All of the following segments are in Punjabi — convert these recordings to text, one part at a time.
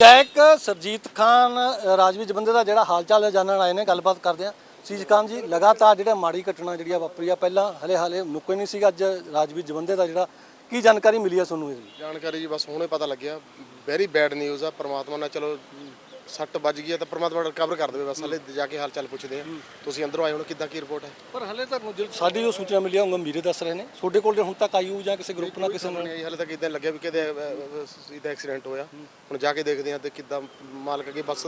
ਗਾਇਕ ਸਰਜੀਤ ਖਾਨ ਅ, ਰਾਜਵੀਰ ਜਵੰਦੇ ਦਾ ਜਿਹੜਾ ਹਾਲ ਚਾਲ ਜਾਣਨ ਆਏ ਨੇ ਗੱਲਬਾਤ ਕਰਦੇ ਆ ਸੀਜ ਖਾਨ ਜੀ ਲਗਾਤਾਰ ਜਿਹੜਾ ਮਾੜੀ ਘਟਨਾ ਜਿਹੜੀ ਆ ਵਾਪਰੀ ਆ ਪਹਿਲਾਂ ਹਲੇ ਹਾਲੇ ਮੁੱਕੇ ਨਹੀਂ ਸੀਗਾ ਅੱਜ ਰਾਜਵੀਰ ਜਬੰਦੇ ਦਾ ਜਿਹੜਾ ਕੀ ਜਾਣਕਾਰੀ ਮਿਲੀ ਆ ਤੁਹਾਨੂੰ ਇਹਦੀ ਜਾਣਕਾਰੀ ਜੀ ਬਸ ਹੁਣੇ ਪਤਾ ਲੱਗਿਆ। ਵੈਰੀ ਬੈਡ ਨਿਊਜ਼ ਆ ਪ੍ਰਮਾਤਮਾ ਨਾਲ ਚਲੋ ਸੱਟ ਵੱਜ ਗਈ ਆ ਤਾਂ ਪ੍ਰਮਾਤਮਾ ਰਿਕਵਰ ਕਰ ਦੇਵੇ ਬਸ ਹਲੇ ਜਾ ਕੇ ਹਾਲ ਚਾਲ ਪੁੱਛਦੇ ਆ। ਤੁਸੀਂ ਅੰਦਰੋਂ ਆਏ ਹੁਣ ਕਿੱਦਾਂ ਕੀ ਰਿਪੋਰਟ ਹੈ? ਪਰ ਹਲੇ ਤੱਕ ਜਿਹੜੀ ਸਾਡੀ ਜੋ ਸੂਚਨਾ ਮਿਲੀ ਉਹ ਗੰਭੀਰੇ ਦੱਸ ਰਹੇ ਨੇ। ਤੁਹਾਡੇ ਕੋਲ ਹੁਣ ਤੱਕ ਆਈ ਹੋਊ ਜਾਂ ਕਿਸੇ ਗਰੁੱਪ ਨਾਲ ਕਿਸੇ ਨਾਲ ਨਹੀਂ ਹਲੇ ਤੱਕ ਇਦਾਂ ਲੱਗਿਆ ਵੀ ਕਿਤੇ ਇਹਦਾ ਐਕਸੀਡੈਂਟ ਹੋਇਆ। ਹੁਣ ਜਾ ਕੇ ਦੇਖਦੇ ਆ ਤੇ ਕਿੱਦਾਂ ਮਾਲਕ ਅੱਗੇ ਬਸ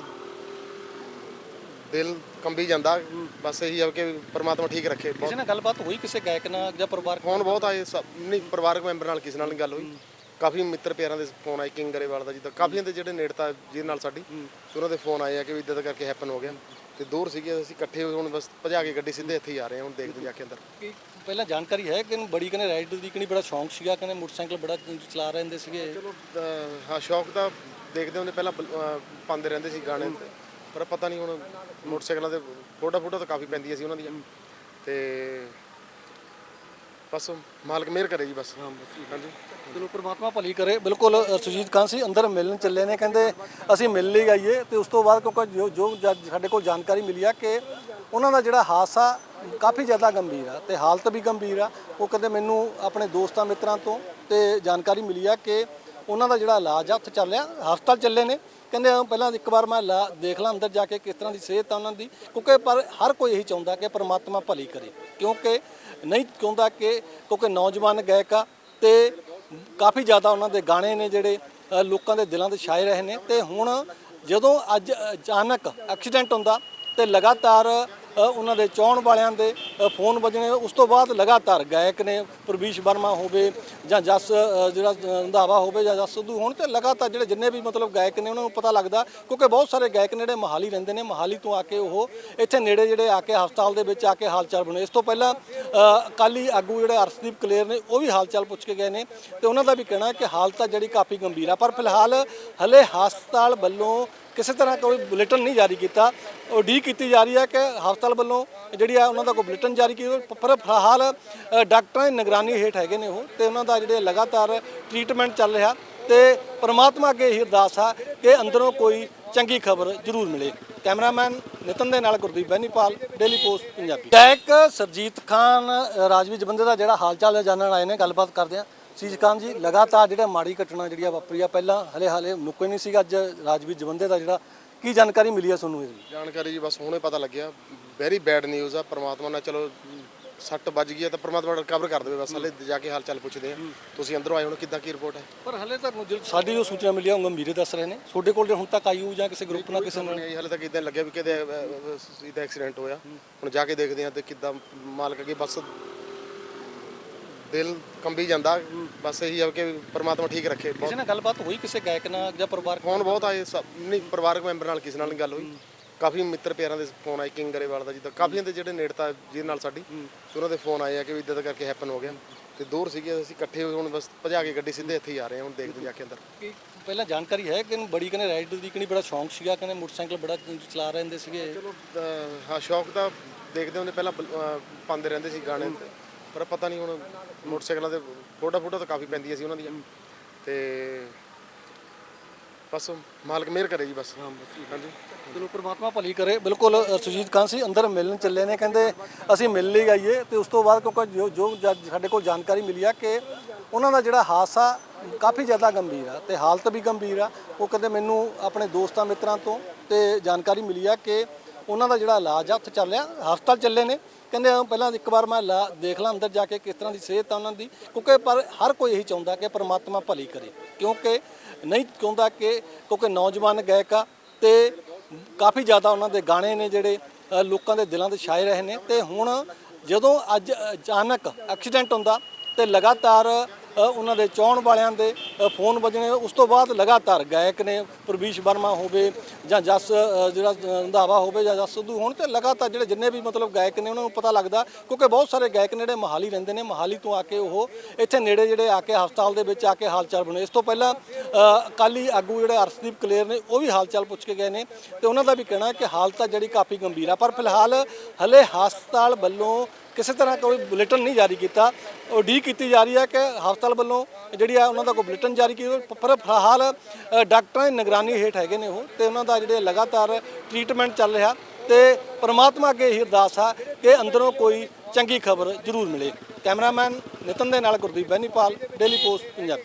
ਦਿਲ ਕੰਬੀ ਜਾਂਦਾ। ਬਸ ਇਹੀ ਆ ਕਿ ਪ੍ਰਮਾਤਮਾ ਠੀਕ ਰੱਖੇ। ਕਿਸੇ ਨਾਲ ਗੱਲਬਾਤ ਹੋਈ ਕਿਸੇ ਗਾਇਕ ਨਾਲ ਜਾਂ ਪਰਿਵਾਰ ਫੋਨ ਬਹੁਤ ਆਏ ਸਭ ਨਹੀਂ ਪਰਿਵਾਰਕ ਮੈਂਬਰ ਨਾਲ ਕਿਸੇ ਨਾਲ ਨਹੀਂ ਗੱਲ ਹੋਈ। ਕਾਫੀ ਮਿੱਤਰ ਪਿਆਰਾਂ ਦੇ ਫੋਨ ਆਏ ਕਿੰਗ ਗਰੇਵਾਲ ਦਾ ਜਿੱਦਾਂ ਕਾਫੀਆਂ ਦੇ ਜਿਹੜੇ ਨੇੜਤਾ ਜਿਹਦੇ ਨਾਲ ਸਾਡੀ ਤੇ ਉਹਨਾਂ ਦੇ ਫੋਨ ਆਏ ਆ ਕਿ ਵੀ ਇਦਾਂ ਦਾ ਕਰਕੇ ਹੈਪਨ ਹੋ ਗਿਆ। ਤੇ ਦੂਰ ਸੀਗੇ ਅਸੀਂ ਇਕੱਠੇ ਹੁਣ ਬਸ ਭਜਾ ਕੇ ਗੱਡੀ ਸਿੱਧੇ ਇੱਥੇ ਹੀ ਆ ਰਹੇ ਹਾਂ ਹੁਣ ਦੇਖਦੇ ਜਾ ਕੇ ਅੰਦਰ। ਕੀ ਪਹਿਲਾਂ ਜਾਣਕਾਰੀ ਹੈ ਕਿ ਇਹਨੂੰ ਬੜੀ ਕਹਿੰਦੇ ਰਾਈਡ ਦੀ ਕਿਹਨੀ ਬੜਾ ਸ਼ੌਂਕ ਸੀਗਾ ਕਹਿੰਦੇ ਮੋਟਰਸਾਈਕਲ ਬੜਾ ਚਲਾ ਰਹਿੰਦੇ ਸੀਗੇ। ਚਲੋ ਅਹ ਹਾਂ ਸ਼ੌਕ ਤਾਂ ਦੇਖਦੇ ਹੁੰਦੇ ਪਹਿਲਾਂ ਬਲ- ਅਹ ਪਾਉਂਦੇ ਰਹਿੰਦੇ ਸੀ ਗਾਣੇ ਪਰ ਪਤਾ ਨਹੀਂ ਹੁਣ ਮੋਟਰਸਾਈਕਲਾਂ ਦੇ ਫੋਟੋ ਫੋਟੋ ਤਾਂ ਕਾਫੀ ਪੈਂਦੀਆਂ ਸੀ ਉਹਨਾਂ ਦੀਆਂ। ਤੇ ਬਸ ਮਾਲਕ ਮਿਹਰ ਕਰੇ ਜੀ ਬਸ। ਹਾਂਜੀ। ਚਲੋ ਪ੍ਰਮਾਤਮਾ ਭਲੀ ਕਰੇ। ਬਿਲਕੁਲ ਅ, ਸੁਰਜੀਤ ਖਾਨ ਸੀ ਅੰਦਰ ਮਿਲਣ ਚੱਲੇ ਨੇ ਕਹਿੰਦੇ ਅਸੀਂ ਮਿਲ ਲਈ ਆਈਏ ਤੇ ਉਸ ਤੋਂ ਬਾਅਦ ਕਿਉਂਕਿ ਜੋ ਜੋ ਸਾਡੇ ਕੋਲ ਜਾਣਕਾਰੀ ਮਿਲੀ ਆ ਕਿ ਉਹਨਾਂ ਦਾ ਜਿਹੜਾ ਹਾਦਸਾ ਕਾਫੀ ਜ਼ਿਆਦਾ ਗੰਭੀਰ ਆ ਤੇ ਹਾਲਤ ਵੀ ਗੰਭੀਰ ਆ। ਉਹ ਕਹਿੰਦੇ ਮੈਨੂੰ ਆਪਣੇ ਦੋਸਤਾਂ ਮਿੱਤਰਾਂ ਤੋਂ ਤੇ ਜਾਣਕਾਰੀ ਮਿਲੀ ਆ ਕਿ ਉਹਨਾਂ ਦਾ ਜਿਹੜਾ ਇਲਾਜ ਆ, ਉੱਥੇ ਚੱਲ ਰਿਹਾ। ਹਸਪਤਾਲ ਚੱਲੇ ਨੇ। ਕਹਿੰਦੇ ਪਹਿਲਾਂ ਇੱਕ ਵਾਰ ਮੈਂ ਲਾ- ਦੇਖ ਲਾਂ ਅੰਦਰ ਜਾ ਕੇ ਕਿਸ ਤਰ੍ਹਾਂ ਦੀ ਸਿਹਤ ਆ ਉਹਨਾਂ ਦੀ। ਕਿਉਂਕਿ ਪਰ ਹਰ ਕੋਈ ਇਹੀ ਚਾਹੁੰਦਾ ਕਿ ਪ੍ਰਮਾਤਮਾ ਭਲੀ ਕਰੇ। ਕਿਉਂਕਿ ਨਹੀਂ ਚਾਹੁੰਦਾ ਕਿ, ਕਿਉਂਕਿ ਨੌਜਵਾਨ ਗਾਇਕਾ ਆ ਤੇ ਕਾਫੀ ਜ਼ਿਆਦਾ ਉਹਨਾਂ ਦੇ ਗਾਣੇ ਨੇ ਜਿਹੜੇ ਲੋਕਾਂ ਦੇ ਦਿਲਾਂ 'ਤੇ ਛਾਏ ਰਹੇ ਨੇ। ਤੇ ਹੁਣ ਜਦੋਂ ਅੱਜ ਅਚਾਨਕ ਐਕਸੀਡੈਂਟ ਹੁੰਦਾ ਤੇ ਲਗਾਤਾਰ ਉਹਨਾਂ ਦੇ ਚਾਹਣ ਵਾਲਿਆਂ ਦੇ ਫੋਨ ਵੱਜਣੇ, ਉਸ ਤੋਂ ਬਾਅਦ ਲਗਾਤਾਰ ਗਾਇਕ ਨੇ ਪ੍ਰਵੀਸ਼ ਵਰਮਾ ਹੋਵੇ ਜਾਂ ਜਸ ਜਿਹੜਾ ਰੰਧਾਵਾ ਹੋਵੇ ਜਾਂ ਜਸ ਸਿੱਧੂ ਹੋਣ ਤੇ ਲਗਾਤਾਰ ਜਿਹੜੇ ਜਿੰਨੇ ਵੀ ਮਤਲਬ ਗਾਇਕ ਨੇ ਉਹਨਾਂ ਨੂੰ ਪਤਾ ਲੱਗਦਾ, ਕਿਉਂਕਿ ਬਹੁਤ ਸਾਰੇ ਗਾਇਕ ਨੇ ਜਿਹੜੇ ਮਹਾਲੀ ਰਹਿੰਦੇ ਨੇ, ਮਹਾਲੀ ਤੋਂ ਆ ਕੇ ਉਹ ਇੱਥੇ ਨੇੜੇ ਜਿਹੜੇ ਆ ਕੇ ਹਸਪਤਾਲ ਦੇ ਵਿੱਚ ਆ ਕੇ ਹਾਲਚਾਲ ਬਣੇ। ਇਸ ਤੋਂ ਪਹਿਲਾਂ ਅਕਾਲੀ ਆਗੂ ਜਿਹੜੇ ਅਰਸ਼ਦੀਪ ਕਲੇਰ ਨੇ, ਉਹ ਵੀ ਹਾਲਚਾਲ ਪੁੱਛ ਕੇ ਗਏ ਨੇ ਤੇ ਉਹਨਾਂ ਦਾ ਵੀ ਕਹਿਣਾ ਕਿ ਹਾਲਤ ਆ ਜਿਹੜੀ ਕਾਫੀ ਗੰਭੀਰ ਆ, ਪਰ ਫਿਲਹਾਲ ਹਲੇ ਹਸਪਤਾਲ ਵੱਲੋਂ ਕਿਸੇ ਤਰ੍ਹਾਂ ਕੋਈ ਬੁਲੇਟਿਨ ਨਹੀਂ ਜਾਰੀ ਕੀਤਾ। ਉਹ ਡੀ ਕੀਤੀ ਜਾ ਰਹੀ ਹੈ ਕਿ ਹਸਪਤਾਲ ਵੱਲੋਂ ਜਿਹੜੀ ਆ ਉਹਨਾਂ ਦਾ ਕੋਈ ਬੁਲੇਟਿਨ ਜਾਰੀ ਕੀਤਾ ਪਰ ਫਿਲਹਾਲ ਡਾਕਟਰਾਂ ਦੀ ਨਿਗਰਾਨੀ ਹੇਠ ਹੈਗੇ ਨੇ ਉਹ ਤੇ ਉਹਨਾਂ ਦਾ ਜਿਹੜੇ ਲਗਾਤਾਰ ਟ੍ਰੀਟਮੈਂਟ ਚੱਲ ਰਿਹਾ ਤੇ ਪ੍ਰਮਾਤਮਾ ਅੱਗੇ ਇਹ ਅਰਦਾਸ ਆ ਕਿ ਅੰਦਰੋਂ ਕੋਈ ਚੰਗੀ ਖਬਰ ਜ਼ਰੂਰ ਮਿਲੇ। ਕੈਮਰਾਮੈਨ ਨਿਤਨ ਦੇ ਨਾਲ ਗੁਰਦੀਪ ਬੈਨੀਪਾਲ ਡੇਲੀ ਪੋਸਟ ਪੰਜਾਬੀ। ਟੈਕ ਸਰਜੀਤ ਖਾਨ ਅ, ਰਾਜਵੀਰ ਦਾ ਜਿਹੜਾ ਹਾਲ ਚਾਲ ਜਾਣਨ ਆਏ ਨੇ ਗੱਲਬਾਤ ਕਰਦੇ ਆ ਸੀਜ ਖਾਨ ਜੀ ਲਗਾਤਾਰ ਜਿਹੜਾ ਮਾੜੀ ਘਟਨਾ ਜਿਹੜੀ ਆ ਵਾਪਰੀ ਆ ਪਹਿਲਾਂ ਹਲੇ ਹਾਲੇ ਮੁੱਕੇ ਨਹੀਂ ਸੀਗਾ ਅੱਜ ਰਾਜਵੀਰ ਜਵੰਦੇ ਦਾ ਜਿਹੜਾ ਕੀ ਜਾਣਕਾਰੀ ਮਿਲੀ ਆ ਤੁਹਾਨੂੰ ਇਹਦੀ? ਜਾਣਕਾਰੀ ਜੀ ਬਸ ਹੁਣੇ ਪਤਾ ਲੱਗਿਆ। ਵੈਰੀ ਬੈਡ ਨਿਊਜ਼ ਆ ਪ੍ਰਮਾਤਮਾ ਨਾਲ ਚਲੋ ਸੱਟ ਵੱਜ ਗਈ ਆ ਤਾਂ ਪ੍ਰਮਾਤਮਾ ਰਿਕਵਰ ਕਰ ਦੇਵੇ ਬਸ ਹਲੇ ਜਾ ਕੇ ਹਾਲ ਚਾਲ ਪੁੱਛਦੇ ਆ। ਤੁਸੀਂ ਅੰਦਰੋਂ ਆਏ ਹੁਣ ਕਿੱਦਾਂ ਕੀ ਰਿਪੋਰਟ ਹੈ ਪਰ ਹਲੇ ਤੱਕ ਜਿਹੜੀ ਸਾਡੀ ਜੋ ਸੂਚਨਾ ਮਿਲੀ ਆ ਉਹ ਗੰਭੀਰੇ ਦੱਸ ਰਹੇ ਨੇ। ਤੁਹਾਡੇ ਕੋਲ ਹੁਣ ਤੱਕ ਆਈ ਹੋਊ ਜਾਂ ਕਿਸੇ ਗਰੁੱਪ ਨਾਲ ਕਿਸੇ ਨਾਲ? ਨਹੀਂ ਹਲੇ ਤੱਕ ਇਦਾਂ ਲੱਗਿਆ ਵੀ ਕਿਤੇ ਇਹਦਾ ਐਕਸੀਡੈਂਟ ਹੋਇਆ। ਹੁਣ ਜਾ ਕੇ ਦੇਖਦੇ ਆ ਤੇ ਕਿੱਦਾਂ ਮਾਲਕ ਅੱਗੇ ਬਸ ਦਿਲ ਕੰਬੀ ਜਾਂਦਾ ਬਸ ਇਹੀ ਆ ਕਿ ਪ੍ਰਮਾਤਮਾ ਠੀਕ ਰੱਖੇ। ਕਿਸੇ ਨਾਲ ਗੱਲਬਾਤ ਹੋਈ ਕਿਸੇ ਗਾਇਕ ਨਾਲ ਜਾਂ ਪਰਿਵਾਰ ਫੋਨ ਬਹੁਤ ਆਏ ਸਭ ਨਹੀਂ ਪਰਿਵਾਰਕ ਮੈਂਬਰ ਨਾਲ ਕਿਸੇ ਨਾਲ ਨਹੀਂ ਗੱਲ ਹੋਈ। ਕਾਫੀ ਮਿੱਤਰ ਪਿਆਰਾਂ ਦੇ ਫੋਨ ਆਏ ਕਿੰਗ ਗਰੇਵਾਲ ਦਾ ਜਿੱਦਾਂ ਕਾਫੀਆਂ ਦੇ ਜਿਹੜੇ ਨੇੜਤਾ ਜਿਹਦੇ ਨਾਲ ਸਾਡੀ ਤੇ ਉਹਨਾਂ ਦੇ ਫੋਨ ਆਏ ਆ ਕਿ ਵੀ ਇਦਾਂ ਕਰਕੇ ਹੈਪਨ ਹੋ ਗਿਆ। ਤੇ ਦੂਰ ਸੀਗੇ ਅਸੀਂ ਇਕੱਠੇ ਹੁਣ ਬਸ ਭਜਾ ਕੇ ਗੱਡੀ ਸਿੱਧੇ ਇੱਥੇ ਹੀ ਆ ਰਹੇ ਹਾਂ ਹੁਣ ਦੇਖਦੇ ਜਾ ਕੇ ਅੰਦਰ। ਪਹਿਲਾਂ ਜਾਣਕਾਰੀ ਹੈ ਕਿ ਇਹਨੂੰ ਬੜੀ ਕਹਿੰਦੇ ਰਾਈਡ ਦੀ ਕਿਹਨੀ ਬੜਾ ਸ਼ੌਂਕ ਸੀਗਾ ਕਹਿੰਦੇ ਮੋਟਰਸਾਈਕਲ ਬੜਾ ਚਲਾ ਰਹਿੰਦੇ ਸੀਗੇ। ਚਲੋ ਹਾਂ ਸ਼ੌਕ ਤਾਂ ਦੇਖਦੇ ਹੁੰਦੇ ਪਹਿਲਾਂ ਪਾਉਂਦੇ ਰਹਿੰਦੇ ਸੀ ਗਾਣੇ। ਪਰ ਪਤਾ ਨਹੀਂ ਹੁਣ ਮੋਟਰਸਾਈਕਲਾਂ ਦੇ ਫੋਟੋ ਫੋਟੋ ਤਾਂ ਕਾਫੀ ਪੈਂਦੀਆਂ ਸੀ ਉਹਨਾਂ ਦੀਆਂ। ਤੇ ਬਸ ਮਾਲਕ ਮਿਹਰ ਕਰੇ ਜੀ ਬਸ। ਹਾਂਜੀ। ਚਲੋ ਪ੍ਰਮਾਤਮਾ ਭਲੀ ਕਰੇ। ਬਿਲਕੁਲ ਸੁਰਜੀਤ ਖਾਨ ਸੀ ਅੰਦਰ ਮਿਲਣ ਚੱਲੇ ਨੇ ਕਹਿੰਦੇ ਅਸੀਂ ਮਿਲ ਲਈ ਆਈਏ। ਤੇ ਉਸ ਤੋਂ ਬਾਅਦ ਕਿਉਂਕਿ ਜੋ ਜੋ ਸਾਡੇ ਕੋਲ ਜਾਣਕਾਰੀ ਮਿਲੀ ਆ ਕਿ ਉਹਨਾਂ ਦਾ ਜਿਹੜਾ ਹਾਦਸਾ ਕਾਫੀ ਜ਼ਿਆਦਾ ਗੰਭੀਰ ਆ ਤੇ ਹਾਲਤ ਵੀ ਗੰਭੀਰ ਆ। ਉਹ ਕਹਿੰਦੇ ਮੈਨੂੰ ਆਪਣੇ ਦੋਸਤਾਂ ਮਿੱਤਰਾਂ ਤੋਂ ਤੇ ਜਾਣਕਾਰੀ ਮਿਲੀ ਆ ਕਿ ਉਹਨਾਂ ਦਾ ਜਿਹੜਾ ਇਲਾਜ ਆ, ਉੱਥੇ ਚੱਲ ਰਿਹਾ। ਹਸਪਤਾਲ ਚੱਲੇ ਨੇ। ਕਹਿੰਦੇ ਪਹਿਲਾਂ ਇੱਕ ਵਾਰ ਮੈਂ ਲਾ- ਦੇਖ ਲਾਂ ਅੰਦਰ ਜਾ ਕੇ ਕਿਸ ਤਰ੍ਹਾਂ ਦੀ ਸਿਹਤ ਆ ਉਹਨਾਂ ਦੀ। ਕਿਉਂਕਿ ਪਰ ਹਰ ਕੋਈ ਇਹੀ ਚਾਹੁੰਦਾ ਕਿ ਪ੍ਰਮਾਤਮਾ ਭਲੀ ਕਰੇ। ਕਿਉਂਕਿ ਨਹੀਂ ਚਾਹੁੰਦਾ ਕਿ, ਕਿਉਂਕਿ ਨੌਜਵਾਨ ਗਾਇਕਾ ਆ ਤੇ ਕਾਫੀ ਜ਼ਿਆਦਾ ਉਹਨਾਂ ਦੇ ਗਾਣੇ ਨੇ ਜਿਹੜੇ ਲੋਕਾਂ ਦੇ ਦਿਲਾਂ 'ਤੇ ਛਾਏ ਰਹੇ ਨੇ। ਤੇ ਹੁਣ ਜਦੋਂ ਅੱਜ ਅਚਾਨਕ ਐਕਸੀਡੈਂਟ ਹੁੰਦਾ ਤੇ ਲਗਾਤਾਰ ਉਹਨਾਂ ਦੇ ਚਾਹਣ ਵਾਲਿਆਂ ਦੇ ਫੋਨ ਵੱਜਣੇ, ਉਸ ਤੋਂ ਬਾਅਦ ਲਗਾਤਾਰ ਗਾਇਕ ਨੇ ਪ੍ਰਵੀਸ਼ ਵਰਮਾ ਹੋਵੇ ਜਾਂ ਜਸ ਜਿਹੜਾ ਰੰਧਾਵਾ ਹੋਵੇ ਜਾਂ ਜਸ ਸਿੱਧੂ ਹੋਣ ਤੇ ਲਗਾਤਾਰ ਜਿਹੜੇ ਜਿੰਨੇ ਵੀ ਮਤਲਬ ਗਾਇਕ ਨੇ ਉਹਨਾਂ ਨੂੰ ਪਤਾ ਲੱਗਦਾ, ਕਿਉਂਕਿ ਬਹੁਤ ਸਾਰੇ ਗਾਇਕ ਨੇ ਜਿਹੜੇ ਮਹਾਲੀ ਰਹਿੰਦੇ ਨੇ, ਮਹਾਲੀ ਤੋਂ ਆ ਕੇ ਉਹ ਇੱਥੇ ਨੇੜੇ ਜਿਹੜੇ ਆ ਕੇ ਹਸਪਤਾਲ ਦੇ ਵਿੱਚ ਆ ਕੇ ਹਾਲਚਾਲ ਬਣੇ। ਇਸ ਤੋਂ ਪਹਿਲਾਂ ਅਕਾਲੀ ਆਗੂ ਜਿਹੜੇ ਅਰਸ਼ਦੀਪ ਕਲੇਰ ਨੇ, ਉਹ ਵੀ ਹਾਲਚਾਲ ਪੁੱਛ ਕੇ ਗਏ ਨੇ ਤੇ ਉਹਨਾਂ ਦਾ ਵੀ ਕਹਿਣਾ ਕਿ ਹਾਲਤ ਆ ਜਿਹੜੀ ਕਾਫੀ ਗੰਭੀਰ ਆ, ਪਰ ਫਿਲਹਾਲ ਹਲੇ ਹਸਪਤਾਲ ਵੱਲੋਂ ਕਿਸੇ ਤਰ੍ਹਾਂ ਕੋਈ ਬੁਲੇਟਿਨ ਨਹੀਂ ਜਾਰੀ ਕੀਤਾ। ਉਹ ਡੀ ਕੀਤੀ ਜਾ ਰਹੀ ਹੈ ਕਿ ਹਸਪਤਾਲ ਵੱਲੋਂ ਜਿਹੜੀ ਆ ਉਹਨਾਂ ਦਾ ਕੋਈ ਬੁਲੇਟਿਨ ਜਾਰੀ ਕੀਤਾ ਪਰ ਫਿਲਹਾਲ ਡਾਕਟਰਾਂ ਦੀ ਨਿਗਰਾਨੀ ਹੇਠ ਹੈਗੇ ਨੇ ਉਹ ਤੇ ਉਹਨਾਂ ਦਾ ਜਿਹੜੇ ਲਗਾਤਾਰ ਟ੍ਰੀਟਮੈਂਟ ਚੱਲ ਰਿਹਾ ਤੇ ਪ੍ਰਮਾਤਮਾ ਅੱਗੇ ਇਹ ਅਰਦਾਸ ਆ ਕਿ ਅੰਦਰੋਂ ਕੋਈ ਚੰਗੀ ਖਬਰ ਜ਼ਰੂਰ ਮਿਲੇ। ਕੈਮਰਾਮੈਨ ਨਿਤਨ ਦੇ ਨਾਲ ਗੁਰਦੀਪ ਬੈਨੀਪਾਲ ਡੇਲੀ ਪੋਸਟ, ਪੰਜਾਬੀ।